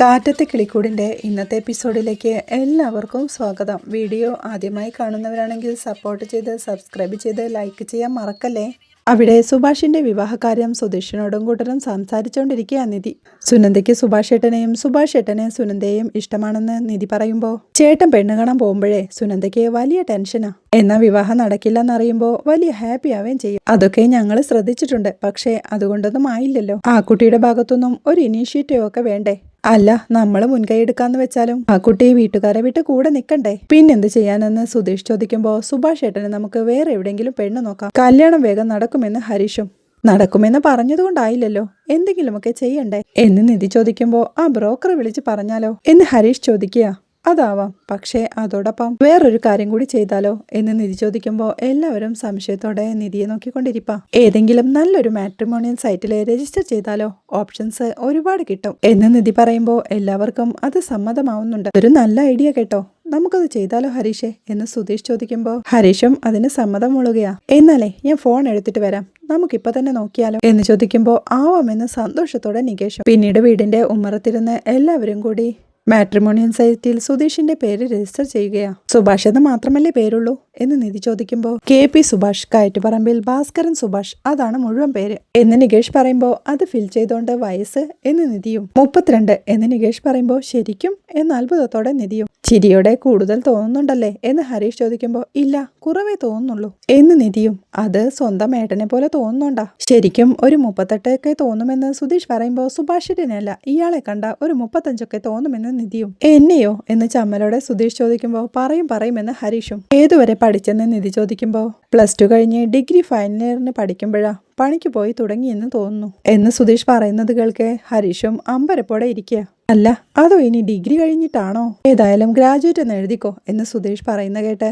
കാറ്റത്തെ കിളിക്കൂടിന്റെ ഇന്നത്തെ എപ്പിസോഡിലേക്ക് എല്ലാവർക്കും സ്വാഗതം. വീഡിയോ ആദ്യമായി കാണുന്നവരാണെങ്കിൽ സപ്പോർട്ട് ചെയ്ത് സബ്സ്ക്രൈബ് ചെയ്ത് ലൈക്ക് ചെയ്യാൻ മറക്കല്ലേ? അവിടെ സുഭാഷിന്റെ വിവാഹകാര്യം സുധീഷിനോടും കൂട്ടരും സംസാരിച്ചുകൊണ്ടിരിക്കുക നിധി. സുനന്ദയ്ക്ക് സുഭാഷ് ഏട്ടനെയും സുഭാഷ് ഏട്ടനെ സുനന്ദയെയും ഇഷ്ടമാണെന്ന് നിധി പറയുമ്പോൾ ചേട്ടൻ പെണ്ണ് കാണാൻ പോകുമ്പോഴേ സുനന്ദയ്ക്ക് വലിയ ടെൻഷനാ എന്നാൽ വിവാഹം നടക്കില്ലെന്നറിയുമ്പോൾ വലിയ ഹാപ്പി ആവുകയും ചെയ്യും. അതൊക്കെ ഞങ്ങൾ ശ്രദ്ധിച്ചിട്ടുണ്ട്. പക്ഷേ അതുകൊണ്ടൊന്നും ആയില്ലല്ലോ. ആ കുട്ടിയുടെ ഭാഗത്തുനിന്നും ഒരു ഇനീഷ്യേറ്റീവ് ഒക്കെ വേണ്ടേ? അല്ല നമ്മൾ മുൻകൈ എടുക്കാന്ന് വെച്ചാലും ആ കുട്ടി വീട്ടുകാരെ വിട്ട് കൂടെ നിൽക്കണ്ടേ പിന്നെന്ത് ചെയ്യാനെന്ന് സുധീഷ് ചോദിക്കുമ്പോൾ സുഭാഷ് ഏട്ടന് നമുക്ക് വേറെ എവിടെയെങ്കിലും പെണ്ണ് നോക്കാം. കല്യാണം വേഗം നടക്കുമെന്ന് ഹരീഷും. നടക്കുമെന്ന് പറഞ്ഞതുകൊണ്ടായില്ലല്ലോ. എന്തെങ്കിലുമൊക്കെ ചെയ്യണ്ടേ? എന്ന് നിധി ചോദിക്കുമ്പോൾ ആ ബ്രോക്കറെ വിളിച്ച് പറഞ്ഞാലോ? എന്ന് ഹരീഷ് ചോദിക്കുക. അതാവാം. പക്ഷേ അതോടൊപ്പം വേറൊരു കാര്യം കൂടി ചെയ്താലോ എന്ന് നിധി ചോദിക്കുമ്പോൾ എല്ലാവരും സംശയത്തോടെ നിധിയെ നോക്കിക്കൊണ്ടിരിക്കാം ഏതെങ്കിലും നല്ലൊരു മാട്രിമോണിയൽ സൈറ്റിൽ രജിസ്റ്റർ ചെയ്താലോ ഓപ്ഷൻസ് ഒരുപാട് കിട്ടും എന്ന് നിധി പറയുമ്പോൾ എല്ലാവർക്കും അത് സമ്മതമാവുന്നുണ്ട്. ഒരു നല്ല ഐഡിയ കേട്ടോ. നമുക്കത് ചെയ്താലോ ഹരീഷേ എന്ന് സുധീഷ് ചോദിക്കുമ്പോൾ ഹരീഷും അതിന് സമ്മതം മുളുകയാ. എന്നാലേ ഞാൻ ഫോൺ എടുത്തിട്ട് വരാം. നമുക്കിപ്പോ തന്നെ നോക്കിയാലോ എന്ന് ചോദിക്കുമ്പോൾ ആവാമെന്ന് സന്തോഷത്തോടെ നികേഷും. പിന്നീട് വീടിന്റെ ഉമ്മറത്തിരുന്ന് എല്ലാവരും കൂടി മാട്രിമോണിയൽ സൈറ്റിൽ സുധീഷിന്റെ പേര് രജിസ്റ്റർ ചെയ്യുകയാ. സുഭാഷ് എന്ന് മാത്രമല്ലേ പേരുള്ളൂ? എന്ന് നിധി ചോദിക്കുമ്പോൾ കെ പി സുഭാഷ് കയറ്റുപറമ്പിൽ ഭാസ്കരൻ സുഭാഷ് അതാണ് മുഴുവൻ പേര്. എന്ന് നികേഷ് പറയുമ്പോൾ അത് ഫിൽ ചെയ്തോണ്ട് വയസ്സ് എന്ന് നിധിയും. മുപ്പത്തിരണ്ട് എന്ന് നികേഷ് പറയുമ്പോൾ ശരിക്കും എന്ന് അത്ഭുതത്തോടെ നിധിയും. ചിരിയോടെ കൂടുതൽ തോന്നുന്നുണ്ടല്ലേ? എന്ന് ഹരീഷ് ചോദിക്കുമ്പോൾ ഇല്ല കുറവേ തോന്നുന്നുള്ളൂ. എന്ന് നിധിയും അത് സ്വന്തം ഏട്ടനെ പോലെ തോന്നുന്നുണ്ടാ. ശരിക്കും ഒരു മുപ്പത്തെട്ടൊക്കെ തോന്നുമെന്ന് സുധീഷ് പറയുമ്പോൾ സുഭാഷിനല്ല ഇയാളെ കണ്ട ഒരു മുപ്പത്തഞ്ചൊക്കെ തോന്നുമെന്ന് നിധിയും. എന്നെയോ? എന്ന് ചമ്മലോടെ സുധീഷ് ചോദിക്കുമ്പോൾ പറയും പറയുമെന്ന് ഹരീഷും ഏതുവരെ പഠിച്ചെന്ന്? നിധി ചോദിക്കുമ്പോൾ പ്ലസ് ടു കഴിഞ്ഞ് ഡിഗ്രി ഫൈനൽ ഇയറിന് പഠിക്കുമ്പോഴാ പണിക്ക് പോയി തുടങ്ങിയെന്ന് തോന്നുന്നു എന്ന് സുധീഷ് പറയുന്നത് കേൾക്കെ ഹരീഷും അമ്പരപ്പോടെ ഇരിക്കുക അല്ല അതോ ഇനി ഡിഗ്രി കഴിഞ്ഞിട്ടാണോ? ഏതായാലും ഗ്രാജുവേറ്റ് എന്ന് എഴുതിക്കോ എന്ന് സുധീഷ് പറയുന്ന കേട്ട്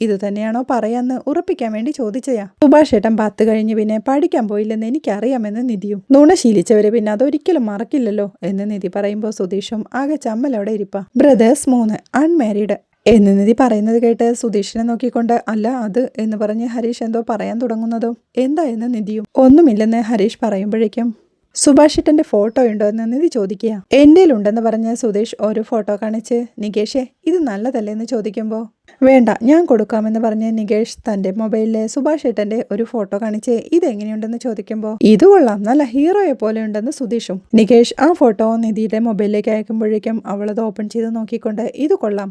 ഇത് തന്നെയാണോ പറയാന്ന് ഉറപ്പിക്കാൻ വേണ്ടി ചോദിച്ചയാ. സുഭാഷ് ഏട്ടൻ പത്ത് കഴിഞ്ഞ് പിന്നെ പഠിക്കാൻ പോയില്ലെന്ന് എനിക്കറിയാമെന്ന് നിധിയും. നുണ ശീലിച്ചവര് പിന്നെ അതൊരിക്കലും മറക്കില്ലല്ലോ എന്ന് നിധി പറയുമ്പോൾ സുധീഷും ആകെ ചമ്മലോടെ ഇരിപ്പ. ബ്രദേഴ്സ് മൂന്ന് അൺമാരീഡ് എന്ന് നിധി പറയുന്നത് കേട്ട് സുധീഷിനെ നോക്കിക്കൊണ്ട് അല്ല അത് എന്ന് പറഞ്ഞ് ഹരീഷ് എന്തോ പറയാൻ തുടങ്ങുന്നതോ എന്താ എന്ന് നിധിയും. ഒന്നുമില്ലെന്ന് ഹരീഷ് പറയുമ്പോഴേക്കും സുഭാഷിട്ടന്റെ ഫോട്ടോ ഉണ്ടോ എന്ന് നിധി ചോദിക്കുക എന്റെ ഉണ്ടെന്ന് പറഞ്ഞ് സുധീഷ് ഒരു ഫോട്ടോ കാണിച്ച് നികേഷേ ഇത് നല്ലതല്ലേ എന്ന് ചോദിക്കുമ്പോൾ വേണ്ട ഞാൻ കൊടുക്കാമെന്ന് പറഞ്ഞ് നികേഷ് തന്റെ മൊബൈലിലെ സുഭാഷ് ഏട്ടന്റെ ഒരു ഫോട്ടോ കാണിച്ച് ഇതെങ്ങനെയുണ്ടെന്ന് ചോദിക്കുമ്പോൾ ഇത് കൊള്ളാം നല്ല ഹീറോയെ പോലെ ഉണ്ടെന്ന് സുധീഷും. നികേഷ് ആ ഫോട്ടോ നിധിയുടെ മൊബൈലിലേക്ക് അയക്കുമ്പോഴേക്കും അവളത് ഓപ്പൺ ചെയ്ത് നോക്കിക്കൊണ്ട് ഇത് കൊള്ളാം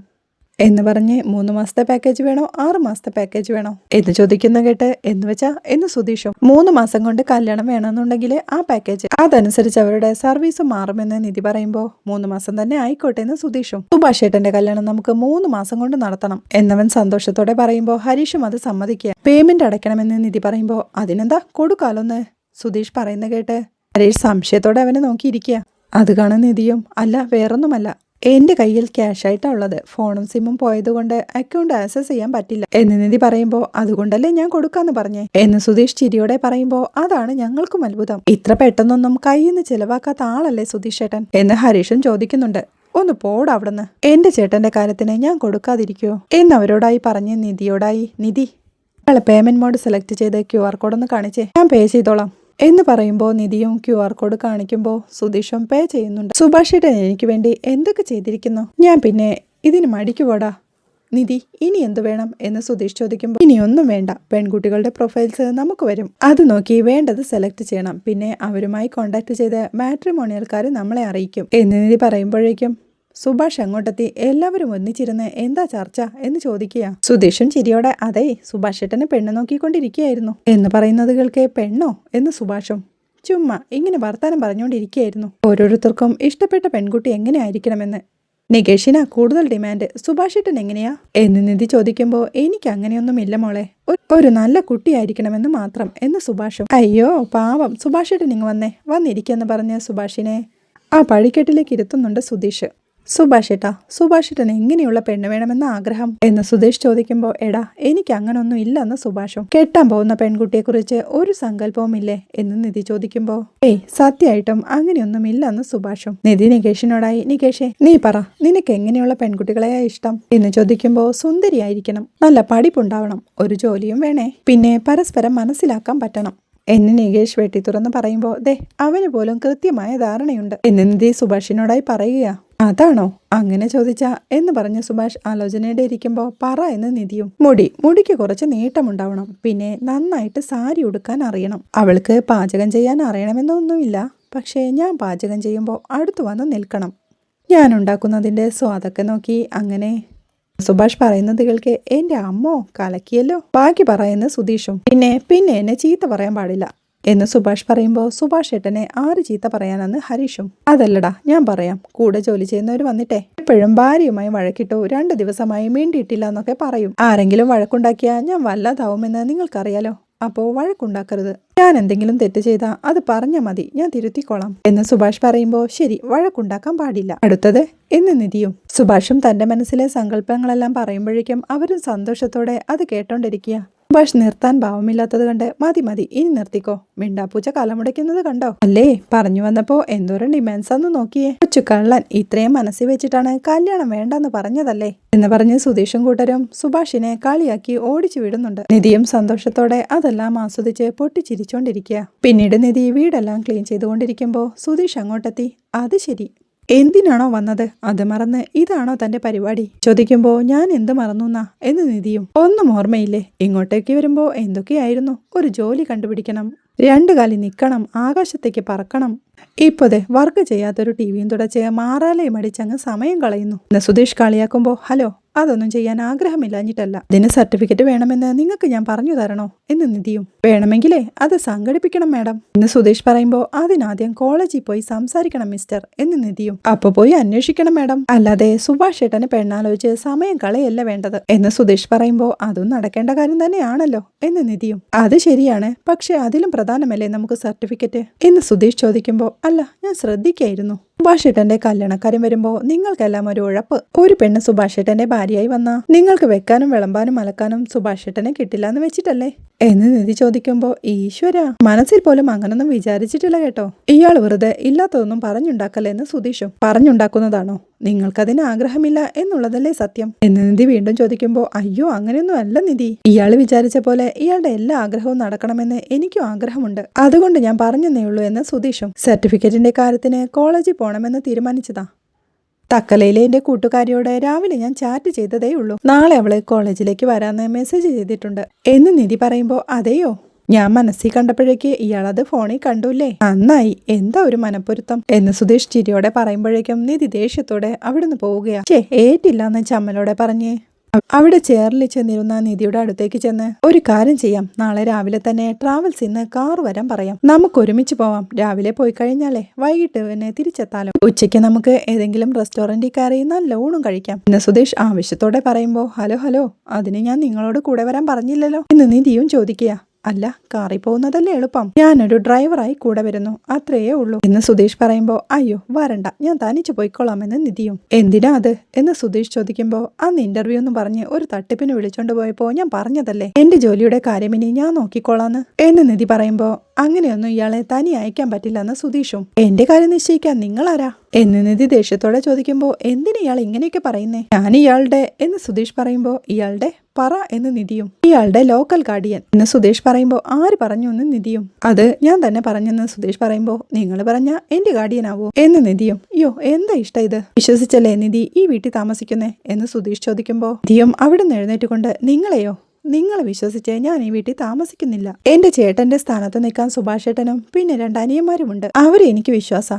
എന്ന് പറഞ്ഞ് മൂന്ന് മാസത്തെ പാക്കേജ് വേണോ? ആറ് മാസത്തെ പാക്കേജ് വേണോ? എന്ന് ചോദിക്കുന്ന കേട്ട് എന്ന് വെച്ചാ എന്ന് സുധീഷും മൂന്ന് മാസം കൊണ്ട് കല്യാണം വേണമെന്നുണ്ടെങ്കിൽ ആ പാക്കേജ് അതനുസരിച്ച് അവരുടെ സർവീസ് മാറുമെന്ന് നിധി പറയുമ്പോ മൂന്ന് മാസം തന്നെ ആയിക്കോട്ടെ എന്ന് സുധീഷും സുഭാഷ് ഏട്ടന്റെ കല്യാണം നമുക്ക് മൂന്ന് മാസം കൊണ്ട് നടത്തണം എന്നവൻ സന്തോഷത്തോടെ പറയുമ്പോ ഹരീഷും അത് സമ്മതിക്കുക. പേയ്മെന്റ് അടയ്ക്കണമെന്ന് നിധി പറയുമ്പോ അതിനെന്താ കൊടുക്കാലോന്ന്? സുധീഷ് പറയുന്ന കേട്ട് ഹരീഷ് സംശയത്തോടെ അവനെ നോക്കിയിരിക്കുക. അത് കാണുന്ന നിധിയും അല്ല വേറൊന്നുമല്ല. എന്റെ കയ്യിൽ ക്യാഷായിട്ടാണ് ഉള്ളത്. ഫോണും സിമ്മും പോയതുകൊണ്ട് അക്കൗണ്ട് ആക്സസ് ചെയ്യാൻ പറ്റില്ല. എന്ന് നിധി പറയുമ്പോൾ അതുകൊണ്ടല്ലേ ഞാൻ കൊടുക്കാന്ന് പറഞ്ഞേ? എന്ന് സുധീഷ് ചിരിയോടെ പറയുമ്പോൾ അതാണ് ഞങ്ങൾക്കും അത്ഭുതം. ഇത്ര പെട്ടെന്നൊന്നും കയ്യിൽ നിന്ന് ചിലവാക്കാത്ത ആളല്ലേ സുധീഷ് ചേട്ടൻ? എന്ന് ഹരീഷും ചോദിക്കുന്നുണ്ട്. ഒന്ന് പോട അവിടുന്ന്. എന്റെ ചേട്ടന്റെ കാര്യത്തിന് ഞാൻ കൊടുക്കാതിരിക്കുവോ? എന്നവരോടായി പറഞ്ഞ് നിധിയോടായി നിധി അയാളെ പേയ്മെന്റ് മോഡ് സെലക്ട് ചെയ്ത് ക്യു ആർ കോഡ് ഒന്ന് കാണിച്ചേ. ഞാൻ പേ ചെയ്തോളാം. എന്ന് പറയുമ്പോൾ നിധിയും ക്യു ആർ കോഡ് കാണിക്കുമ്പോൾ സുധീഷും പേ ചെയ്യുന്നുണ്ട്. സുഭാഷേട്ടൻ എനിക്ക് വേണ്ടി എന്തൊക്കെ ചെയ്തിരിക്കുന്നു? ഞാൻ പിന്നെ ഇതിന് മടിക്കുപോടാ നിധി ഇനി എന്തു വേണം എന്ന് സുധീഷ് ചോദിക്കുമ്പോൾ ഇനിയൊന്നും വേണ്ട. പെൺകുട്ടികളുടെ പ്രൊഫൈൽസ് നമുക്ക് വരും. അത് നോക്കി വേണ്ടത് സെലക്ട് ചെയ്യണം. പിന്നെ അവരുമായി കോണ്ടാക്ട് ചെയ്ത് മാട്രിമോണിയൽക്കാർ നമ്മളെ അറിയിക്കും. എന്ന് നിധി പറയുമ്പോഴേക്കും സുഭാഷ് അങ്ങോട്ടെത്തി. എല്ലാവരും ഒന്നിച്ചിരുന്ന് എന്താ ചർച്ച എന്ന് ചോദിക്കുക. സുധീഷും ചിരിയോടെ അതെ സുഭാഷ് ഏട്ടനെ പെണ്ണ് നോക്കിക്കൊണ്ടിരിക്കുകയായിരുന്നു. എന്ന് പറയുന്നത് കേൾക്കെ പെണ്ണോ എന്ന് സുഭാഷും. ചുമ്മാ ഇങ്ങനെ വർത്താനം പറഞ്ഞുകൊണ്ടിരിക്കുകയായിരുന്നു ഓരോരുത്തർക്കും ഇഷ്ടപ്പെട്ട പെൺകുട്ടി എങ്ങനെയായിരിക്കണമെന്ന്. നികേഷിന കൂടുതൽ ഡിമാൻഡ് സുഭാഷിട്ടൻ എങ്ങനെയാ? എന്ന് നിധി ചോദിക്കുമ്പോൾ എനിക്ക് അങ്ങനെയൊന്നും ഇല്ല മോളെ. ഒരു നല്ല കുട്ടിയായിരിക്കണമെന്ന് മാത്രം. എന്ന് സുഭാഷും. അയ്യോ പാവം സുഭാഷിട്ടൻ ഇങ്ങ് വന്നേ. വന്നിരിക്കെന്ന് പറഞ്ഞ് സുഭാഷിനെ ആ പഴിക്കെട്ടിലേക്ക് ഇരുത്തുന്നുണ്ട് സുധീഷ്. സുഭാഷേട്ടാ സുഭാഷേട്ടൻ എങ്ങനെയുള്ള പെണ്ണ് വേണമെന്ന ആഗ്രഹം. എന്ന് സുധേഷ് ചോദിക്കുമ്പോൾ എടാ എനിക്ക് അങ്ങനൊന്നും ഇല്ലെന്ന് സുഭാഷും. കെട്ടാൻ പോകുന്ന പെൺകുട്ടിയെക്കുറിച്ച് ഒരു സങ്കല്പവും ഇല്ലേ എന്ന് നിധി ചോദിക്കുമ്പോൾ ഏയ് സത്യമായിട്ടും അങ്ങനെയൊന്നും ഇല്ലെന്ന് സുഭാഷും. നിധി നികേഷിനോടായി നികേഷേ നീ പറ നിനക്ക് എങ്ങനെയുള്ള പെൺകുട്ടികളെയാ ഇഷ്ടം? എന്ന് ചോദിക്കുമ്പോൾ സുന്ദരിയായിരിക്കണം നല്ല പഠിപ്പുണ്ടാവണം. ഒരു ജോലിയും വേണേ. പിന്നെ പരസ്പരം മനസ്സിലാക്കാൻ പറ്റണം. എന്ന് നികേഷ് വെട്ടി തുറന്ന് പറയുമ്പോൾ ദേ അവന് പോലും കൃത്യമായ ധാരണയുണ്ട്. എന്ന് നിധി സുഭാഷിനോടായി പറയുക അതാണോ? അങ്ങനെ ചോദിച്ചാ എന്ന് പറഞ്ഞ് സുഭാഷ് ആലോചനയുടെ ഇരിക്കുമ്പോൾ പറ എന്ന് നിധിയും മുടി മുടിക്ക് കുറച്ച് നീട്ടമുണ്ടാവണം പിന്നെ നന്നായിട്ട് സാരി ഉടുക്കാൻ അറിയണം. അവൾക്ക് പാചകം ചെയ്യാൻ അറിയണമെന്നൊന്നുമില്ല പക്ഷേ ഞാൻ പാചകം ചെയ്യുമ്പോൾ അടുത്തു വന്ന് നിൽക്കണം. ഞാൻ ഉണ്ടാക്കുന്നതിന്റെ സ്വാദൊക്കെ നോക്കി അങ്ങനെ സുഭാഷ് പറയുന്നത് കേൾക്കെ എന്റെ അമ്മോ കലക്കിയല്ലോ? ബാക്കി പറയുന്ന സുധീഷും പിന്നെ പിന്നെ എന്നെ ചീത്ത പറയാൻ പാടില്ല. എന്ന് സുഭാഷ് പറയുമ്പോൾ സുഭാഷ് ഏട്ടനെ ആറ് ചീത്ത പറയാനെന്ന് ഹരീഷും. അതല്ലടാ ഞാൻ പറയാം. കൂടെ ജോലി ചെയ്യുന്നവർ വന്നിട്ടേ. എപ്പോഴും ഭാര്യയുമായി വഴക്കിട്ടു. രണ്ട് ദിവസമായി മീണ്ടിയിട്ടില്ല എന്നൊക്കെ പറയും. ആരെങ്കിലും വഴക്കുണ്ടാക്കിയാൽ ഞാൻ വല്ലാതാവുമെന്ന് നിങ്ങൾക്കറിയാലോ? അപ്പോ വഴക്കുണ്ടാക്കരുത്. ഞാൻ എന്തെങ്കിലും തെറ്റ് ചെയ്താൽ അത് പറഞ്ഞാൽ മതി. ഞാൻ തിരുത്തിക്കോളാം. എന്ന് സുഭാഷ് പറയുമ്പോൾ ശരി വഴക്കുണ്ടാക്കാൻ പാടില്ല. അടുത്തത് എന്ന് നിധിയും. സുഭാഷും തന്റെ മനസ്സിലെ സങ്കല്പങ്ങളെല്ലാം പറയുമ്പോഴേക്കും അവരും സന്തോഷത്തോടെ അത് കേട്ടോണ്ടിരിക്കുക. സുഭാഷ് നിർത്താൻ ഭാവമില്ലാത്തത് കണ്ട് മതി മതി ഇനി നിർത്തിക്കോ. മിണ്ടാപ്പൂച്ച കലമുടയ്ക്കുന്നത് കണ്ടോ? അല്ലേ? പറഞ്ഞു വന്നപ്പോ എന്തോരം ഡിമാൻഡ്സ് ആന്ന് നോക്കിയേ. കൊച്ചു കള്ളൻ ഇത്രയും മനസ്സിൽ വെച്ചിട്ടാണ് കല്യാണം വേണ്ടെന്ന് പറഞ്ഞതല്ലേ? എന്ന് പറഞ്ഞ് സുധീഷും കൂട്ടരും സുഭാഷിനെ കളിയാക്കി ഓടിച്ചു വിടുന്നുണ്ട്. നിധിയും സന്തോഷത്തോടെ അതെല്ലാം ആസ്വദിച്ച് പൊട്ടിച്ചിരിച്ചോണ്ടിരിക്കുക പിന്നീട് നിധി വീടെല്ലാം ക്ലീൻ ചെയ്തുകൊണ്ടിരിക്കുമ്പോൾ സുധീഷ് അങ്ങോട്ടെത്തി. അത് ശരി എന്തിനാണോ വന്നത്? അത് മറന്ന് ഇതാണോ തന്റെ പരിപാടി? ചോദിക്കുമ്പോ ഞാൻ എന്ത് മറന്നുന്നാ എന്ന് നിധിയും ഒന്നും ഓർമ്മയില്ലേ? ഇങ്ങോട്ടേക്ക് വരുമ്പോ എന്തൊക്കെയായിരുന്നു? ഒരു ജോലി കണ്ടുപിടിക്കണം. രണ്ടു കാലി നിൽക്കണം ആകാശത്തേക്ക് പറക്കണം. ഇപ്പോതെ വർക്ക് ചെയ്യാത്തൊരു ടി വിയും തുടച്ച് മാറാലയും അടിച്ചങ്ങ് സമയം കളയുന്നു സുധീഷ് കളിയാക്കുമ്പോ ഹലോ അതൊന്നും ചെയ്യാൻ ആഗ്രഹമില്ലാഞ്ഞിട്ടല്ല. ഇതിന് സർട്ടിഫിക്കറ്റ് വേണമെന്ന് നിങ്ങൾക്ക് ഞാൻ പറഞ്ഞു തരണോ? എന്ന് നിധിയും. വേണമെങ്കിലേ അത് സംഘടിപ്പിക്കണം മാഡം. എന്ന് സുധീഷ് പറയുമ്പോൾ അതിനാദ്യം കോളേജിൽ പോയി സംസാരിക്കണം മിസ്റ്റർ എന്ന് നിധിയും. അപ്പൊ പോയി അന്വേഷിക്കണം മാഡം. അല്ലാതെ സുഭാഷ് ഏട്ടന് പെണ്ണാലോചിച്ച് സമയം കളയല്ല വേണ്ടത്. എന്ന് സുധീഷ് പറയുമ്പോൾ അതും നടക്കേണ്ട കാര്യം തന്നെയാണല്ലോ എന്ന് നിധിയും. അത് ശരിയാണ് പക്ഷെ അതിലും പ്രധാനമല്ലേ നമുക്ക് സർട്ടിഫിക്കറ്റ്? എന്ന് സുധീഷ് ചോദിക്കുമ്പോൾ അല്ല ഞാൻ ശ്രദ്ധിക്കായിരുന്നു. സുഭാഷേട്ടന്റെ കല്യാണക്കാരൻ വരുമ്പോ നിങ്ങൾക്കെല്ലാം ഒരു ഉഴപ്പ്. ഒരു പെണ്ണ് സുഭാഷേട്ടന്റെ ഭാര്യയായി വന്ന നിങ്ങൾക്ക് വെക്കാനും വിളമ്പാനും അലക്കാനും സുഭാഷേട്ടനെ കിട്ടില്ല എന്ന് വെച്ചിട്ടല്ലേ? എന്ന് നിധി ചോദിക്കുമ്പോ ഈശ്വര മനസ്സിൽ പോലും അങ്ങനൊന്നും വിചാരിച്ചിട്ടില്ല കേട്ടോ. ഇയാൾ വെറുതെ ഇല്ലാത്തതൊന്നും പറഞ്ഞുണ്ടാക്കല്ലേ? എന്ന് സുധീഷും പറഞ്ഞുണ്ടാക്കുന്നതാണോ? നിങ്ങൾക്കതിന് ആഗ്രഹമില്ല എന്നുള്ളതല്ലേ സത്യം? എന്ന് നിധി വീണ്ടും ചോദിക്കുമ്പോൾ അയ്യോ അങ്ങനെയൊന്നും അല്ല നിധി. ഇയാൾ വിചാരിച്ച പോലെ ഇയാളുടെ എല്ലാ ആഗ്രഹവും നടക്കണമെന്ന് എനിക്കും ആഗ്രഹമുണ്ട്. അതുകൊണ്ട് ഞാൻ പറഞ്ഞെന്നേ ഉള്ളൂ എന്ന് സുധീഷും സർട്ടിഫിക്കറ്റിന്റെ കാര്യത്തിന് കോളേജിൽ പോകണമെന്ന് തീരുമാനിച്ചതാ. തക്കലയിലെ എന്റെ കൂട്ടുകാരിയോട് രാവിലെ ഞാൻ ചാറ്റ് ചെയ്തതേ ഉള്ളൂ നാളെ അവൾ കോളേജിലേക്ക് വരാന്ന് മെസ്സേജ് ചെയ്തിട്ടുണ്ട്. എന്ന് നിധി പറയുമ്പോൾ അതെയോ? ഞാൻ മനസ്സിൽ കണ്ടപ്പോഴേക്ക് ഇയാളത് ഫോണിൽ കണ്ടുല്ലേ? നന്നായി. എന്താ ഒരു മനപ്പൊരുത്തം? എന്ന് സുധീഷ് ചിരിയോടെ പറയുമ്പോഴേക്കും നിധി ദേഷ്യത്തോടെ അവിടുന്ന് പോവുകയാ. ചേ ഏറ്റില്ലാന്ന് ചമ്മലോടെ പറഞ്ഞേ. അവിടെ ചേറിൽ ചെന്നിരുന്ന നിധിയുടെ അടുത്തേക്ക് ചെന്ന് ഒരു കാര്യം ചെയ്യാം. നാളെ രാവിലെ തന്നെ ട്രാവൽസ് ഇന്ന് കാർ വരാൻ പറയാം. നമുക്ക് ഒരുമിച്ച് പോവാം. രാവിലെ പോയി കഴിഞ്ഞാലേ വൈകിട്ട് പിന്നെ തിരിച്ചെത്താലോ. ഉച്ചയ്ക്ക് നമുക്ക് ഏതെങ്കിലും റെസ്റ്റോറന്റിൽ കയറി നല്ല ഊണും കഴിക്കാം. എന്ന് സുധീഷ് ആവശ്യത്തോടെ പറയുമ്പോ ഹലോ ഹലോ. അതിന് ഞാൻ നിങ്ങളോട് കൂടെ വരാൻ പറഞ്ഞില്ലല്ലോ. എന്ന് നിധിയും ചോദിക്കുക അല്ല കാറി പോകുന്നതല്ലേ എളുപ്പം. ഞാനൊരു ഡ്രൈവറായി കൂടെ വരുന്നു. അത്രയേ ഉള്ളൂ. എന്ന് സുധീഷ് പറയുമ്പോൾ അയ്യോ വരണ്ട. ഞാൻ തനിച്ചു പോയിക്കോളാമെന്ന് നിധിയും. എന്തിനാ അത്? എന്ന് സുധീഷ് ചോദിക്കുമ്പോൾ അന്ന് ഇന്റർവ്യൂ എന്ന് പറഞ്ഞ് ഒരു തട്ടിപ്പിന് വിളിച്ചോണ്ട് പോയപ്പോ ഞാൻ പറഞ്ഞതല്ലേ? എന്റെ ജോലിയുടെ കാര്യം ഇനി ഞാൻ നോക്കിക്കോളാന്ന്. എന്ന് നിധി പറയുമ്പോൾ അങ്ങനെയൊന്നും ഇയാളെ തനി അയക്കാൻ പറ്റില്ലെന്ന് സുധീഷും. എന്റെ കാര്യം നിശ്ചയിക്കാൻ ആരാ എന്ന് നിധി ദേഷ്യത്തോടെ ചോദിക്കുമ്പോൾ എന്തിനാ ഇയാൾ ഇങ്ങനെയൊക്കെ പറയുന്നേ? ഞാൻ ഇയാളുടെ എന്ന് സുധീഷ് പറയുമ്പോൾ ഇയാളുടെ പറ എന്ന് നിധിയും. ഇയാളുടെ ലോക്കൽ ഗാർഡിയൻ എന്ന് സുദേഷ് പറയുമ്പോൾ ആര് പറഞ്ഞു എന്ന് നിധിയും? അത് ഞാൻ തന്നെ പറഞ്ഞെന്ന് സുദേഷ് പറയുമ്പോൾ നിങ്ങൾ പറഞ്ഞ എന്റെ ഗാർഡിയൻ ആവോ എന്ന് നിധിയും. അയ്യോ എന്താ ഇഷ്ടം ഇത്? വിശ്വസിച്ചല്ലേ നിധി ഈ വീട്ടിൽ താമസിക്കുന്നേ എന്ന് സുധീഷ് ചോദിക്കുമ്പോൾ നിധിയും അവിടെ നിന്ന് എഴുന്നേറ്റുകൊണ്ട് നിങ്ങളെയോ? നിങ്ങളെ വിശ്വസിച്ച് ഞാൻ ഈ വീട്ടിൽ താമസിക്കുന്നില്ല. എന്റെ ചേട്ടന്റെ സ്ഥാനത്ത് നിൽക്കാൻ സുഭാഷേട്ടനും പിന്നെ രണ്ട് അനിയന്മാരുമുണ്ട്. അവരെ എനിക്ക് വിശ്വാസ.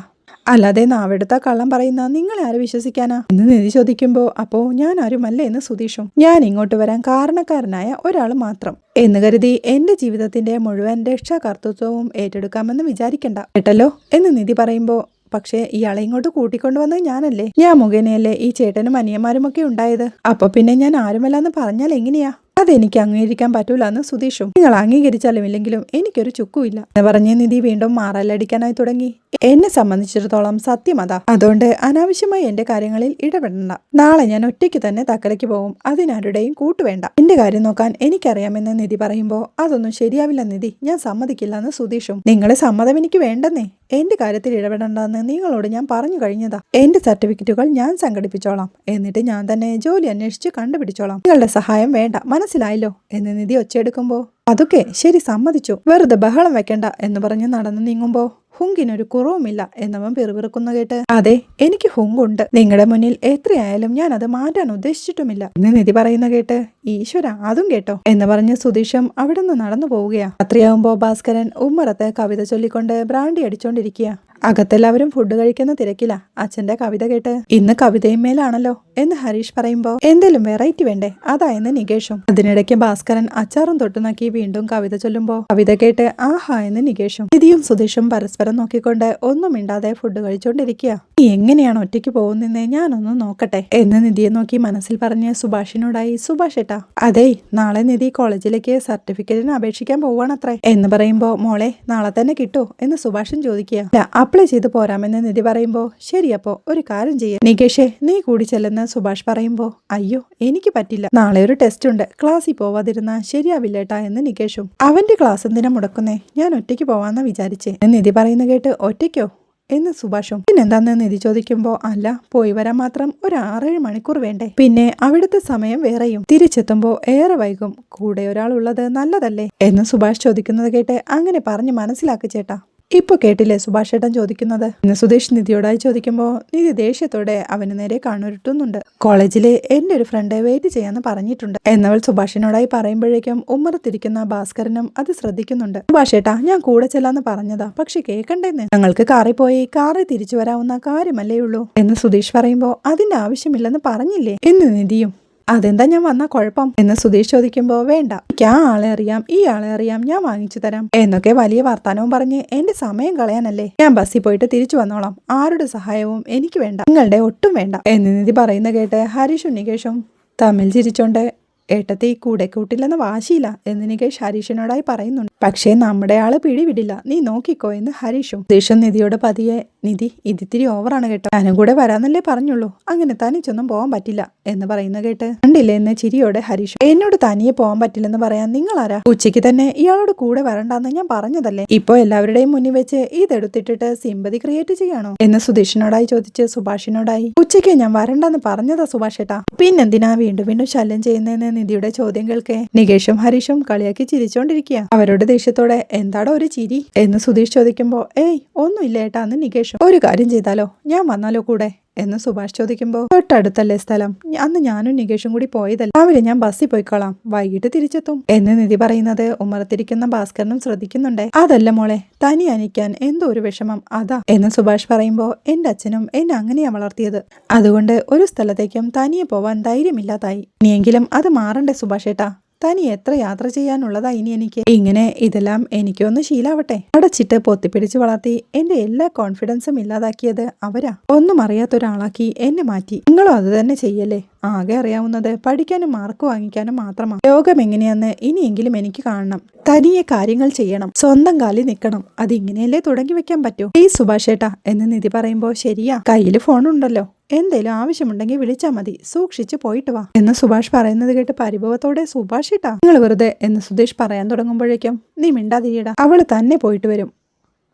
അല്ലാതെ നാവെടുത്ത കള്ളം പറയുന്ന നിങ്ങളെ ആര് വിശ്വസിക്കാനാ? എന്ന് നിധി ചോദിക്കുമ്പോ അപ്പോ ഞാൻ ആരുമല്ല? എന്ന് സുതീഷും ഞാൻ ഇങ്ങോട്ട് വരാൻ കാരണക്കാരനായ ഒരാൾ മാത്രം. എന്ന് കരുതി എന്റെ ജീവിതത്തിന്റെ മുഴുവൻ രക്ഷാകർത്തൃത്വവും ഏറ്റെടുക്കാമെന്ന് വിചാരിക്കണ്ട. കേട്ടല്ലോ? എന്ന് നിധി പറയുമ്പോ പക്ഷേ ഇയാളെ ഇങ്ങോട്ട് കൂട്ടിക്കൊണ്ടുവന്നത് ഞാനല്ലേ? ഞാൻ മുഖേനയല്ലേ ഈ ചേട്ടനും അനിയന്മാരും ഒക്കെ ഉണ്ടായത്? അപ്പൊ പിന്നെ ഞാൻ ആരുമല്ലെന്ന് പറഞ്ഞാൽ എങ്ങനെയാ? അതെനിക്ക് അംഗീകരിക്കാൻ പറ്റൂല എന്ന് സുധീഷും. നിങ്ങൾ അംഗീകരിച്ചാലും ഇല്ലെങ്കിലും എനിക്കൊരു ചുക്കുമില്ല. എന്ന് പറഞ്ഞ നിധി വീണ്ടും മാറലടിക്കാനായി തുടങ്ങി. എന്നെ സംബന്ധിച്ചിടത്തോളം സത്യം അതാ. അതുകൊണ്ട് അനാവശ്യമായി എന്റെ കാര്യങ്ങളിൽ ഇടപെടണ്ട. നാളെ ഞാൻ ഒറ്റയ്ക്ക് തന്നെ തക്കലയ്ക്ക് പോകും. അതിനാരുടെയും കൂട്ടുവേണ്ട എന്റെ കാര്യം നോക്കാൻ എനിക്കറിയാമെന്ന് നിധി പറയുമ്പോ അതൊന്നും ശരിയാവില്ല നിധി. ഞാൻ സമ്മതിക്കില്ല എന്ന് സുധീഷും. നിങ്ങളെ സമ്മതം എനിക്ക് വേണ്ടെന്നേ. എന്റെ കാര്യത്തിൽ ഇടപെടണ്ടെന്ന് നിങ്ങളോട് ഞാൻ പറഞ്ഞു കഴിഞ്ഞതാ. എന്റെ സർട്ടിഫിക്കറ്റുകൾ ഞാൻ സംഘടിപ്പിച്ചോളാം. എന്നിട്ട് ഞാൻ തന്നെ ജോലി അന്വേഷിച്ച് കണ്ടുപിടിച്ചോളാം. നിങ്ങളുടെ സഹായം വേണ്ട. മനസ്സിലായല്ലോ? എന്ന് നിധി ഒച്ചയെടുക്കുമ്പോ അതൊക്കെ ശരി സമ്മതിച്ചു. വെറുതെ ബഹളം വെക്കണ്ട എന്ന് പറഞ്ഞ് നടന്നു നീങ്ങുമ്പോ ഹുങ്കിനൊരു കുറവുമില്ല എന്നവൻ പിറുപിറുക്കുന്നു കേട്ട്. അതെ എനിക്ക് ഹുങ്കുണ്ട്. നിങ്ങളുടെ മുന്നിൽ എത്രയായാലും ഞാൻ അത് മാറ്റാൻ ഉദ്ദേശിച്ചിട്ടുമില്ല. എന്ന് നിധി പറയുന്ന കേട്ട് ഈശ്വര അതും കേട്ടോ. എന്ന് പറഞ്ഞ് സുതീഷും അവിടെ നിന്ന് നടന്നു പോവുകയാ രാത്രിയാവുമ്പോ ഭാസ്കരൻ ഉമ്മറത്ത് കവിത ചൊല്ലിക്കൊണ്ട് ബ്രാണ്ടി അടിച്ചോണ്ടിരിക്കുക അകത്തെല്ലാവരും ഫുഡ് കഴിക്കുന്ന തിരക്കില. അച്ഛന്റെ കവിത കേട്ട്. ഇന്ന് കവിതയും മേലാണല്ലോ എന്ന് ഹരീഷ് പറയുമ്പോ എന്തേലും വെറൈറ്റി വേണ്ടേ? അതായെന്ന് നികേഷും. അതിനിടയ്ക്ക് ഭാസ്കരൻ അച്ചാറും തൊട്ടു നോക്കി വീണ്ടും കവിത ചൊല്ലുമ്പോ കവിത കേട്ട് ആഹാ എന്ന് നികേഷും. നിധിയും സുധീഷും പരസ്പരം നോക്കിക്കൊണ്ട് ഒന്നും മിണ്ടാതെ ഫുഡ് കഴിച്ചോണ്ടിരിക്കുക നീ എങ്ങനെയാണ് ഒറ്റയ്ക്ക് പോകുന്നതെന്ന് ഞാനൊന്ന് നോക്കട്ടെ? എന്ന് നിധിയെ നോക്കി മനസ്സിൽ പറഞ്ഞ് സുഭാഷിനോടായി സുഭാഷ് ഏട്ടാ അതെ നാളെ നിധി കോളേജിലേക്ക് സർട്ടിഫിക്കറ്റിന് അപേക്ഷിക്കാൻ പോവാണത്രേ. എന്ന് പറയുമ്പോ മോളെ നാളെ തന്നെ കിട്ടൂ? എന്ന് സുഭാഷൻ ചോദിക്കുക "ഇല്ല, അപ്ലൈ ചെയ്ത് പോരാമെന്ന് നിധി പറയുമ്പോ ശരി അപ്പോൾ ഒരു കാര്യം ചെയ്യാം. നികേഷേ നീ കൂടി ചെല്ലെന്ന് സുഭാഷ് പറയുമ്പോ അയ്യോ എനിക്ക് പറ്റില്ല. നാളെ ഒരു ടെസ്റ്റ് ഉണ്ട്. ക്ലാസ്സിൽ പോവാതിരുന്ന ശരിയാവില്ലേട്ടാ എന്ന് നികേഷും. അവന്റെ ക്ലാസ് എന്തിനാ മുടക്കുന്നേ? ഞാൻ ഒറ്റയ്ക്ക് പോവാന്നാ വിചാരിച്ചേ. നിധി പറയുന്ന കേട്ട് ഒറ്റയ്ക്കോ? എന്ന് സുഭാഷും. പിന്നെന്താന്ന്? നിധി ചോദിക്കുമ്പോ അല്ല പോയി വരാൻ മാത്രം ഒരു ആറേഴ് മണിക്കൂർ വേണ്ടേ? പിന്നെ അവിടുത്തെ സമയം വേറെയും. തിരിച്ചെത്തുമ്പോ ഏറെ വൈകും. കൂടെ ഒരാളുള്ളത് നല്ലതല്ലേ? എന്ന് സുഭാഷ് ചോദിക്കുന്നത് കേട്ട് അങ്ങനെ പറഞ്ഞ് മനസ്സിലാക്കി ചേട്ടാ. ഇപ്പൊ കേട്ടില്ലേ സുഭാഷേട്ടൻ ചോദിക്കുന്നത്? ഇന്ന് സുധീഷ് നിധിയോടായി ചോദിക്കുമ്പോ നിധി ദേഷ്യത്തോടെ അവന് നേരെ കണ്ണുരുട്ടുന്നുണ്ട്. കോളേജിലെ എന്റെ ഒരു ഫ്രണ്ട് വെയിറ്റ് ചെയ്യാന്ന് പറഞ്ഞിട്ടുണ്ട്. എന്നവൾ സുഭാഷിനോടായി പറയുമ്പോഴേക്കും ഉമ്മറത്തിരിക്കുന്ന ഭാസ്കരനും അത് ശ്രദ്ധിക്കുന്നുണ്ട്. സുഭാഷേട്ടാ ഞാൻ കൂടെ ചെല്ലാന്ന് പറഞ്ഞതാ പക്ഷെ കേൾക്കണ്ടേന്ന് ഞങ്ങൾക്ക് കാറിൽ പോയി കാറിൽ തിരിച്ചു വരാവുന്ന കാര്യമല്ലേ ഉള്ളൂ. എന്ന് സുധീഷ് പറയുമ്പോ അതിന്റെ ആവശ്യമില്ലെന്ന് പറഞ്ഞില്ലേ? എന്ന് നിധിയും അതെന്താ ഞാൻ വന്ന കുഴപ്പം? എന്ന് സുധീഷ് ചോദിക്കുമ്പോ വേണ്ട എനിക്ക് ആ ആളെ അറിയാം ഈ ആളെ അറിയാം ഞാൻ വാങ്ങിച്ചു തരാം. എന്നൊക്കെ വലിയ വർത്താനവും പറഞ്ഞ് എന്റെ സമയം കളയാനല്ലേ? ഞാൻ ബസ്സിൽ പോയിട്ട് തിരിച്ചു വന്നോളാം. ആരുടെ സഹായവും എനിക്ക് വേണ്ട നിങ്ങളുടെ ഒട്ടും വേണ്ട. എന്ന് നിധി പറയുന്ന കേട്ട് ഹരീഷും നികേഷും തമ്മിൽ ചിരിച്ചോണ്ട് ഏട്ടത്തെ കൂടെ കൂട്ടില്ലെന്ന് വാശിയില്ല എന്ന് നികേഷ് ഹരീഷിനോടായി പറയുന്നുണ്ട്. പക്ഷേ നമ്മുടെ ആൾ പിടിവിടില്ല. നീ നോക്കിക്കോ എന്ന് ഹരീഷും. ദേഷ്യം നിധിയോട് പതിയെ നിധി ഇതിത്തിരി ഓവറാണ് കേട്ടോ. ഞാനും കൂടെ വരാന്നല്ലേ പറഞ്ഞുള്ളൂ. അങ്ങനെ തനിച്ചൊന്നും പോകാൻ പറ്റില്ല എന്ന് പറയുന്ന കേട്ട്. കണ്ടില്ലേ എന്ന് ചിരിയോടെ ഹരീഷ്? എന്നോട് തനിയെ പോകാൻ പറ്റില്ലെന്ന് പറയാൻ ആരാ ഉച്ചയ്ക്ക് തന്നെ ഇയാളോട് കൂടെ വരണ്ടാന്ന് ഞാൻ പറഞ്ഞതല്ലേ? ഇപ്പൊ എല്ലാവരുടെയും മുന്നിൽ വെച്ച് ഇതെടുത്തിട്ടിട്ട് സിമ്പതി ക്രിയേറ്റ് ചെയ്യണോ? എന്ന് സുധീഷിനോടായി ചോദിച്ച് സുഭാഷിനോടായി. ഉച്ചയ്ക്ക് ഞാൻ വരണ്ടെന്ന് പറഞ്ഞതാ സുഭാഷ് ഏട്ടാ. പിന്നെന്തിനാ വീണ്ടും വീണ്ടും ശല്യം ചെയ്യുന്നതെന്ന് നിധിയുടെ ചോദ്യം കേൾക്കെ. നികേഷും ഹരീഷും കളിയാക്കി ചിരിച്ചോണ്ടിരിക്കുക അവരുടെ ദേഷ്യത്തോടെ എന്താടോ ഒരു ചിരി? എന്ന് സുധീഷ് ചോദിക്കുമ്പോ ഏയ് ഒന്നുമില്ല ഏട്ടാ. അന്ന് നികേഷും ഒരു കാര്യം ചെയ്താലോ? ഞാൻ വന്നാലോ കൂടെ? എന്ന് സുഭാഷ് ചോദിക്കുമ്പോൾ തൊട്ടടുത്തല്ലേ സ്ഥലം? അന്ന് ഞാനും നികേഷും കൂടി പോയതല്ല. രാവിലെ ഞാൻ ബസ്സിൽ പോയിക്കോളാം. വൈകിട്ട് തിരിച്ചെത്തും. എന്ന് നിധി പറയുന്നത് ഉമ്മറത്തിരിക്കുന്ന ഭാസ്കരനും ശ്രദ്ധിക്കുന്നുണ്ടേ. അതല്ല മോളെ തനി അനിക്കാൻ എന്തോ ഒരു വിഷമം. അതാ എന്ന് സുഭാഷ് പറയുമ്പോൾ എന്റെ അച്ഛനും എന്നെ അങ്ങനെയാ വളർത്തിയത്. അതുകൊണ്ട് ഒരു സ്ഥലത്തേക്കും തനിയെ പോവാൻ ധൈര്യമില്ലാതായി. ഇനിയെങ്കിലും അത് മാറണ്ടേ സുഭാഷ് ഏട്ടാ തനി എത്ര യാത്ര ചെയ്യാനുള്ളതാ ഇനി എനിക്ക്? ഇങ്ങനെ ഇതെല്ലാം എനിക്കൊന്ന് ശീലാവട്ടെ. അടച്ചിട്ട് പൊത്തിപ്പിടിച്ച് വളർത്തി എന്റെ എല്ലാ കോൺഫിഡൻസും ഇല്ലാതാക്കിയത് അവരാ. ഒന്നും അറിയാത്ത ഒരാളാക്കി എന്നെ മാറ്റി. നിങ്ങളും അത് തന്നെ ചെയ്യല്ലേ? ആകെ അറിയാവുന്നത് പഠിക്കാനും മാർക്ക് വാങ്ങിക്കാനും മാത്രമാണ്. ലോകം എങ്ങനെയാന്ന് ഇനിയെങ്കിലും എനിക്ക് കാണണം. തനിയെ കാര്യങ്ങൾ ചെയ്യണം. സ്വന്തം കാലിൽ നിൽക്കണം. അത് ഇങ്ങനെയല്ലേ തുടങ്ങി വെക്കാൻ പറ്റൂ? ഈ സുഭാഷ് ഏട്ടാ എന്ന് നിധി പറയുമ്പോ ശരിയാ. കയ്യിൽ ഫോണുണ്ടല്ലോ എന്തേലും ആവശ്യമുണ്ടെങ്കിൽ വിളിച്ചാൽ മതി. സൂക്ഷിച്ച് പോയിട്ട് വാ. എന്ന് സുഭാഷ് പറയുന്നത് കേട്ട് പരിഭവത്തോടെ സുഭാഷ് ഇട്ടാ നിങ്ങൾ വെറുതെ എന്ന് സുധീഷ് പറയാൻ തുടങ്ങുമ്പോഴേക്കും നീ മിണ്ടാതിരിയടാ. അവൾ തന്നെ പോയിട്ട് വരും.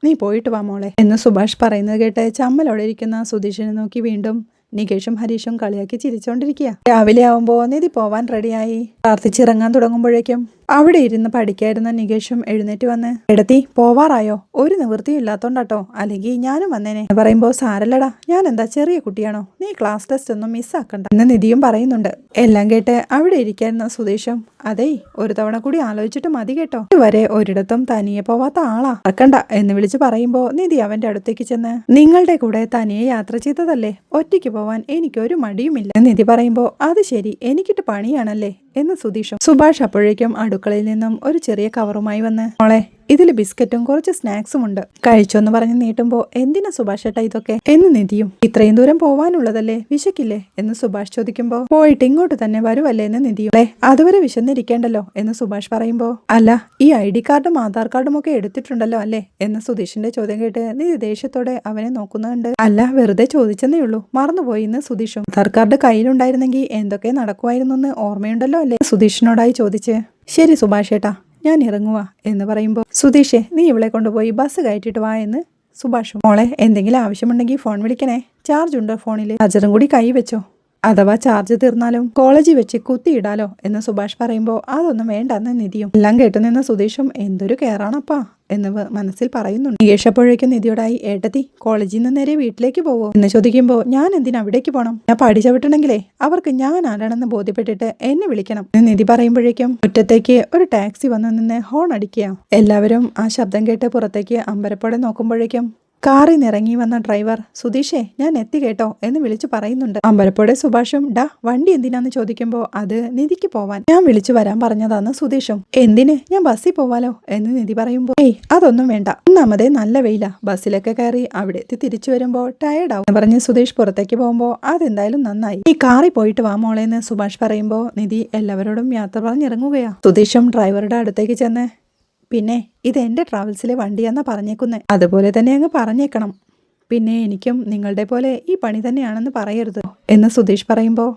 നീ പോയിട്ട് വാ മോളെ. എന്ന് സുഭാഷ് പറയുന്നത് കേട്ട് ചമ്മലോടെ ഇരിക്കുന്ന സുധീഷിനെ നോക്കി വീണ്ടും നികേഷും ഹരീഷും കളിയാക്കി ചിരിച്ചോണ്ടിരിക്കുക രാവിലെ ആവുമ്പോ നിധി പോവാൻ റെഡിയായി പ്രാർത്ഥിച്ചിറങ്ങാൻ തുടങ്ങുമ്പോഴേക്കും അവിടെ ഇരുന്ന് പഠിക്കായിരുന്ന നികേഷും എഴുന്നേറ്റ് വന്ന് എടത്തി പോവാറായോ? ഒരു നിവൃത്തിയും ഇല്ലാത്തോണ്ടാട്ടോ. അല്ലെങ്കിൽ ഞാനും വന്നേനെ. പറയുമ്പോ സാരല്ലടാ ഞാൻ എന്താ ചെറിയ കുട്ടിയാണോ? നീ ക്ലാസ് ടെസ്റ്റ് ഒന്നും മിസ്സാക്കണ്ട. എന്ന് നിധിയും പറയുന്നുണ്ട്. എല്ലാം കേട്ട് അവിടെ ഇരിക്കായിരുന്ന സുദേശം അതേ ഒരു തവണ കൂടി ആലോചിച്ചിട്ട് മതി കേട്ടോ. ഇതുവരെ ഒരിടത്തും തനിയെ പോവാത്ത ആളാ. അക്കണ്ട എന്ന് വിളിച്ച് പറയുമ്പോ നിധി അവന്റെ അടുത്തേക്ക് ചെന്ന് നിങ്ങളുടെ കൂടെ തനിയെ യാത്ര ചെയ്തതല്ലേ? ഒറ്റയ്ക്ക് പോവാൻ എനിക്കൊരു മടിയുമില്ല. നിധി പറയുമ്പോ അത് ശരി എനിക്കിട്ട് പണിയാണല്ലേ? എന്ന് സുതീഷും സുഭാഷ് അപ്പോഴേക്കും അടുക്കളയിൽ നിന്നും ഒരു ചെറിയ കവറുമായി വന്ന് മോളെ ഇതിൽ ബിസ്ക്കറ്റും കുറച്ച് സ്നാക്സും ഉണ്ട്. കഴിച്ചോന്ന് പറഞ്ഞ് നീട്ടുമ്പോ എന്തിനാ സുഭാഷ് ഏട്ടാ ഇതൊക്കെ? എന്ന് നിധിയും ഇത്രയും ദൂരം പോവാനുള്ളതല്ലേ? വിശക്കില്ലേ? എന്ന് സുഭാഷ് ചോദിക്കുമ്പോ പോയിട്ട് ഇങ്ങോട്ട് തന്നെ വരുവല്ലേ? എന്ന് നിധിയും "ദേ, അതുവരെ വിശന്നിരിക്കേണ്ടല്ലോ? എന്ന് സുഭാഷ് പറയുമ്പോ അല്ല ഈ ഐ ഡി കാർഡും ആധാർ കാർഡും ഒക്കെ എടുത്തിട്ടുണ്ടല്ലോ അല്ലേ? എന്ന് സുധീഷിന്റെ ചോദ്യം കേട്ട് നിധി ദേഷ്യത്തോടെ അവനെ നോക്കുന്നുണ്ട്. അല്ല വെറുതെ ചോദിച്ചെന്നേ ഉള്ളൂ. മറന്നുപോയി എന്ന് സുധീഷും ആധാർ കാർഡ് കയ്യിലുണ്ടായിരുന്നെങ്കിൽ എന്തൊക്കെ നടക്കുമായിരുന്നു എന്ന് ഓർമ്മയുണ്ടല്ലോ അല്ലേ? സുധീഷിനോടായി ചോദിച്ച് ശരി സുഭാഷ് ഏട്ടാ ഞാൻ ഇറങ്ങുക എന്ന് പറയുമ്പോൾ സുധീഷേ നീ ഇവളെ കൊണ്ടുപോയി ബസ് കയറ്റിട്ട് വാ എന്ന് സുഭാഷ് മോളെ എന്തെങ്കിലും ആവശ്യമുണ്ടെങ്കിൽ ഫോൺ വിളിക്കണേ. ചാർജ് ഉണ്ടോ ഫോണിൽ ചാർജറും കൂടി കൈ വെച്ചോ. അഥവാ ചാർജ് തീർന്നാലോ കോളേജിൽ വെച്ച് കുത്തിയിടാലോ എന്ന് സുഭാഷ് പറയുമ്പോൾ അതൊന്നും വേണ്ടെന്ന് നിധിയും. എല്ലാം കേട്ടുനിന്ന സുധീഷും എന്തൊരു കെയറാണപ്പാ എന്ന് മനസ്സിൽ പറയുന്നുണ്ട്. നികേഷ് നിധിയോടായി ഏട്ടത്തി കോളേജിൽ നിന്ന് നേരെ വീട്ടിലേക്ക് പോവോ? എന്ന് ചോദിക്കുമ്പോൾ ഞാൻ എന്തിനാ അവിടേക്ക് പോകണം ഞാൻ പഠിച്ച വിട്ടണെങ്കിലേ അവർക്ക് ഞാൻ ആരാണെന്ന് ബോധ്യപ്പെട്ടിട്ട് എന്നെ വിളിക്കണം. എന്ന് നിധി പറയുമ്പോഴേക്കും മുറ്റത്തേക്ക് ഒരു ടാക്സി വന്ന് നിന്ന് ഹോൺ അടിക്കുക. എല്ലാവരും ആ ശബ്ദം കേട്ട് പുറത്തേക്ക് അമ്പരപ്പോടെ നോക്കുമ്പോഴേക്കും കാറിൽ നിറങ്ങി വന്ന ഡ്രൈവർ സുധീഷേ ഞാൻ എത്തി കേട്ടോ എന്ന് വിളിച്ചു പറയുന്നുണ്ട്. അമ്പലപ്പോടെ സുഭാഷും ഡാ വണ്ടി എന്തിനാന്ന് ചോദിക്കുമ്പോൾ അത് നിധിക്ക് പോവാൻ. ഞാൻ വിളിച്ചു വരാൻ പറഞ്ഞതാന്ന് സുധീഷും. എന്തിന്? ഞാൻ ബസ്സിൽ പോവാലോ? എന്ന് നിധി പറയുമ്പോൾ ഏയ് അതൊന്നും വേണ്ട. ഒന്നാമതേ നല്ല വെയില. ബസ്സിലൊക്കെ കയറി അവിടെ എത്തി തിരിച്ചു വരുമ്പോൾ ടയർഡ് ആവും. പറഞ്ഞ് സുധീഷ് പുറത്തേക്ക് പോകുമ്പോൾ അതെന്തായാലും നന്നായി. ഈ കാറിൽ പോയിട്ട് വാ മോളെ എന്ന് സുഭാഷ് പറയുമ്പോൾ നിധി എല്ലാവരോടും യാത്ര പറഞ്ഞിറങ്ങുകയാ. സുധീഷും ഡ്രൈവറുടെ അടുത്തേക്ക് ചെന്ന് പിന്നെ ഇത് എന്റെ ട്രാവൽസിലെ വണ്ടിയാന്നാ പറഞ്ഞേക്കുന്നത് അതുപോലെ തന്നെ അങ്ങ് പറഞ്ഞേക്കണം. പിന്നെ എനിക്കും നിങ്ങളുടെ പോലെ ഈ പണി തന്നെയാണെന്ന് പറയരുത് എന്ന് സുധീഷ് പറയുമ്പോൾ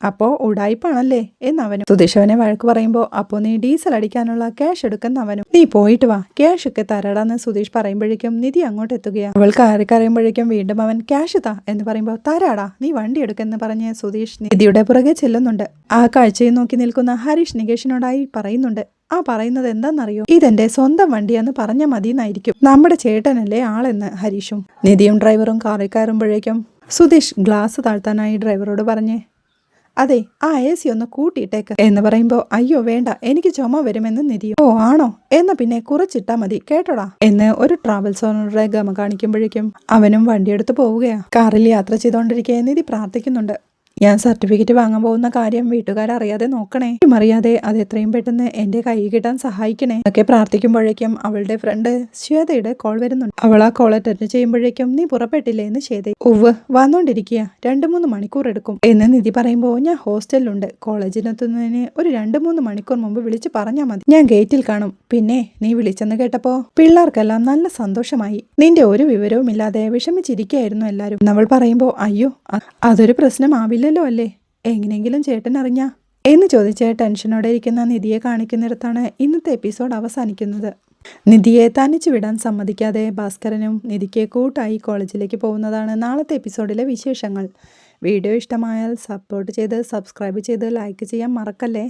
അപ്പോൾ ഉടായ്പാണല്ലേ എന്നവനും. സുധീഷ് അവനെ വഴക്ക് പറയുമ്പോൾ അപ്പോൾ നീ ഡീസൽ അടിക്കാനുള്ള ക്യാഷ് എടുക്കുന്ന അവനും നീ പോയിട്ട് വാ ക്യാഷ് ഒക്കെ തരടാന്ന് സുധീഷ് പറയുമ്പോഴേക്കും നിധി അങ്ങോട്ട് എത്തുകയാണ് അവൾ കയറി കറിയുമ്പോഴേക്കും വീണ്ടും അവൻ ക്യാഷ് താ എന്ന് പറയുമ്പോൾ തരാടാ നീ വണ്ടി എടുക്കെന്ന് പറഞ്ഞ് സുധീഷ് നിധിയുടെ പുറകെ ചെല്ലുന്നുണ്ട്. ആ കാഴ്ചയിൽ നോക്കി നിൽക്കുന്ന ഹരീഷ് നികേഷിനോടായി പറയുന്നുണ്ട്. ആ പറയുന്നത് എന്താണെന്നറിയോ ഇതെന്റെ സ്വന്തം വണ്ടിയെന്ന് പറഞ്ഞ മതിയെന്നായിരിക്കും. നമ്മുടെ ചേട്ടനല്ലേ ആളെന്ന് ഹരീഷും. നിധിയും ഡ്രൈവറും കാറിൽ കയറുമ്പോഴേക്കും സുധീഷ് ഗ്ലാസ് താഴ്ത്താനായി ഡ്രൈവറോട് പറഞ്ഞേ അതെ ആ എ സി ഒന്ന് കൂട്ടിയിട്ടേക്ക്. എന്ന് പറയുമ്പോ അയ്യോ വേണ്ട എനിക്ക് ചുമ വരുമെന്ന് നിധി. ഓ ആണോ? എന്നാ പിന്നെ കുറച്ചിട്ടാ മതി കേട്ടോടാ. എന്ന് ഒരു ട്രാവൽസ് ഓണറുടെ ഗമ കാണിക്കുമ്പോഴേക്കും അവനും വണ്ടിയെടുത്ത് പോവുകയാ. കാറിൽ യാത്ര ചെയ്തുകൊണ്ടിരിക്കെ നിധി പ്രാർത്ഥിക്കുന്നുണ്ട്. ഞാൻ സർട്ടിഫിക്കറ്റ് വാങ്ങാൻ പോകുന്ന കാര്യം വീട്ടുകാരറിയാതെ നോക്കണേ. അറിയാതെ അത് എത്രയും പെട്ടെന്ന് എന്റെ കൈ കിട്ടാൻ സഹായിക്കണേ. ഒക്കെ പ്രാർത്ഥിക്കുമ്പോഴേക്കും അവളുടെ ഫ്രണ്ട് ശ്വേതയുടെ കോൾ വരുന്നുണ്ട്. അവൾ ആ കോൾ അറ്റൻഡ് ചെയ്യുമ്പോഴേക്കും നീ പുറപ്പെട്ടില്ലേ എന്ന് ശ്വേത? ഉവ് വന്നോണ്ടിരിക്കുക രണ്ട് മൂന്ന് മണിക്കൂർ എടുക്കും. എന്ന് നിധി പറയുമ്പോൾ ഞാൻ ഹോസ്റ്റലിലുണ്ട്. കോളേജിനെത്തുന്നതിന് ഒരു രണ്ട് മൂന്ന് മണിക്കൂർ മുമ്പ് വിളിച്ച് പറഞ്ഞാൽ മതി. ഞാൻ ഗേറ്റിൽ കാണും. പിന്നെ നീ വിളിച്ചെന്ന് കേട്ടപ്പോ പിള്ളേർക്കെല്ലാം നല്ല സന്തോഷമായി. നിന്റെ ഒരു വിവരവും ഇല്ലാതെ വിഷമിച്ചിരിക്കുകയായിരുന്നു എല്ലാവരും നമ്മൾ പറയുമ്പോൾ അയ്യോ അതൊരു അതൊരു പ്രശ്നമാവില്ലല്ലോ അല്ലേ? എങ്ങനെയെങ്കിലും ചേട്ടൻ അറിഞ്ഞാ. എന്ന് ചോദിച്ച് ടെൻഷനോടെ ഇരിക്കുന്ന നിധിയെ കാണിക്കുന്നിടത്താണ് ഇന്നത്തെ എപ്പിസോഡ് അവസാനിക്കുന്നത്. നിധിയെ തനിച്ചു വിടാൻ സമ്മതിക്കാതെ ഭാസ്കരനും നിധിക്ക് കൂട്ടായി കോളേജിലേക്ക് പോകുന്നതാണ് നാളത്തെ എപ്പിസോഡിലെ വിശേഷങ്ങൾ. വീഡിയോ ഇഷ്ടമായാൽ സപ്പോർട്ട് ചെയ്ത് സബ്സ്ക്രൈബ് ചെയ്ത് ലൈക്ക് ചെയ്യാൻ മറക്കല്ലേ?